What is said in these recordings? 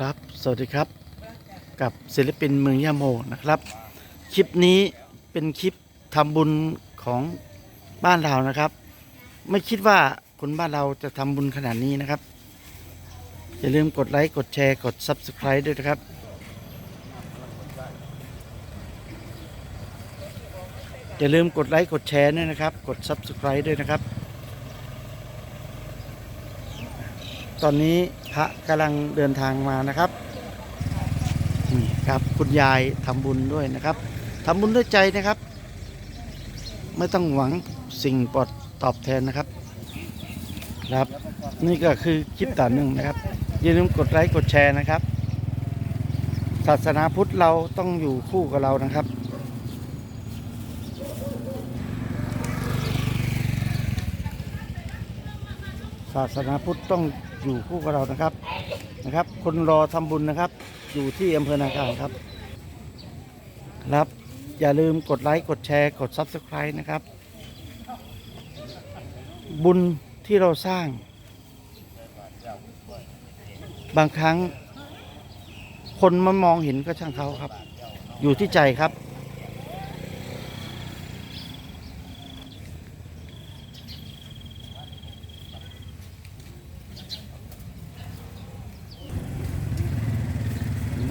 ครับ สวัสดีครับ กับศิลปินเมืองยะโมนะครับ คลิปนี้เป็นคลิปทำบุญของบ้านเรานะครับ ไม่คิดว่าคนบ้านเราจะทำบุญขนาดนี้นะครับ อย่าลืมกดไลค์กดแชร์กด Subscribe ด้วยนะครับ อย่าลืมกดไลค์กดแชร์ด้วยนะครับ กด Subscribe ด้วยนะครับ ตอนนี้พระกำลังเดินทางมานะครับนี่ครับคุณยายทำบุญด้วยนะครับทำบุญด้วยใจนะครับ ไม่ต้องหวังสิ่งปลอดตอบแทนนะครับ ครับ นี่ก็คือคลิปต่อหนึ่งนะครับอย่าลืมกดไลค์กดแชร์นะครับ ศาสนาพุทธเราต้องอยู่คู่กับเรานะครับศาสนาพุทธต้อง อยู่คู่กับเรานะครับนะครับ คนรอทำบุญนะครับ อยู่ที่อำเภอนากางครับ ครับ อย่าลืมกดไลค์กดแชร์กด Subscribe นะครับ บุญที่เราสร้าง บางครั้ง คนมามองเห็นก็ช่างเขาครับ อยู่ที่ใจครับ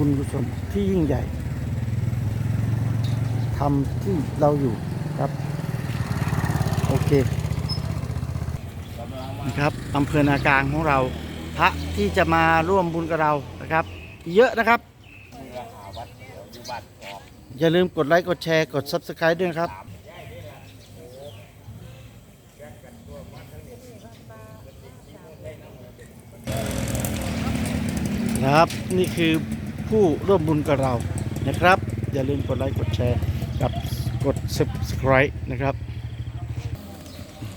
บุญกุศลที่ยิ่งใหญ่ทำที่เราอยู่ครับ โอเคนะครับอำเภอนากลางของเรา พระที่จะมาร่วมบุญกับเรานะครับ เยอะนะครับ อย่าลืมกดไลค์กดแชร์กด Subscribe ด้วยครับครับ นี่คือ ผู้ร่วมบุญกับเรานะครับ อย่าลืมกดไลค์กดแชร์กับกด subscribe นะครับ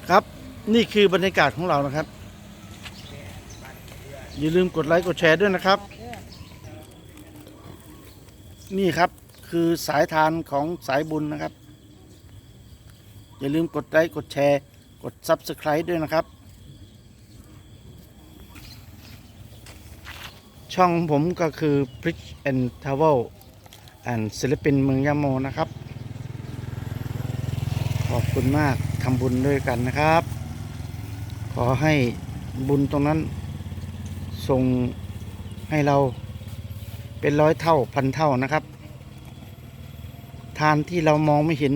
ครับนี่คือบรรยากาศของเรานะครับ อย่าลืมกดไลค์กดแชร์ด้วยนะครับ นี่ครับคือสายทานของสายบุญนะครับ อย่าลืมกดไลค์กดแชร์กด subscribe ด้วยนะครับ ช่องผมก็คือ Bridge and Travel and ศิลปินเมืองยะโมนะครับ ขอบคุณมากทำบุญด้วยกันนะครับ ขอให้บุญตรงนั้นส่งให้เราเป็นร้อยเท่าพันเท่านะครับ ทานที่เรามองไม่เห็น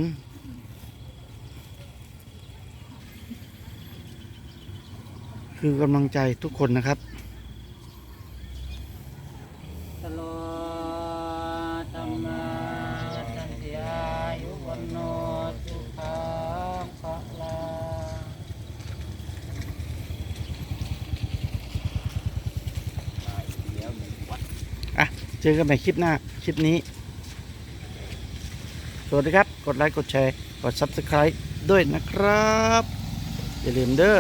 คือกำลังใจทุกคนนะครับ ตลอดธรรมาสันติอายุวันโนสุขังภะลัง อะ เจอกันใหม่คลิปหน้า คลิปนี้ สวัสดีครับ กดไลค์ กดแชร์ กด Subscribe ด้วยนะครับ อย่าลืมเด้อ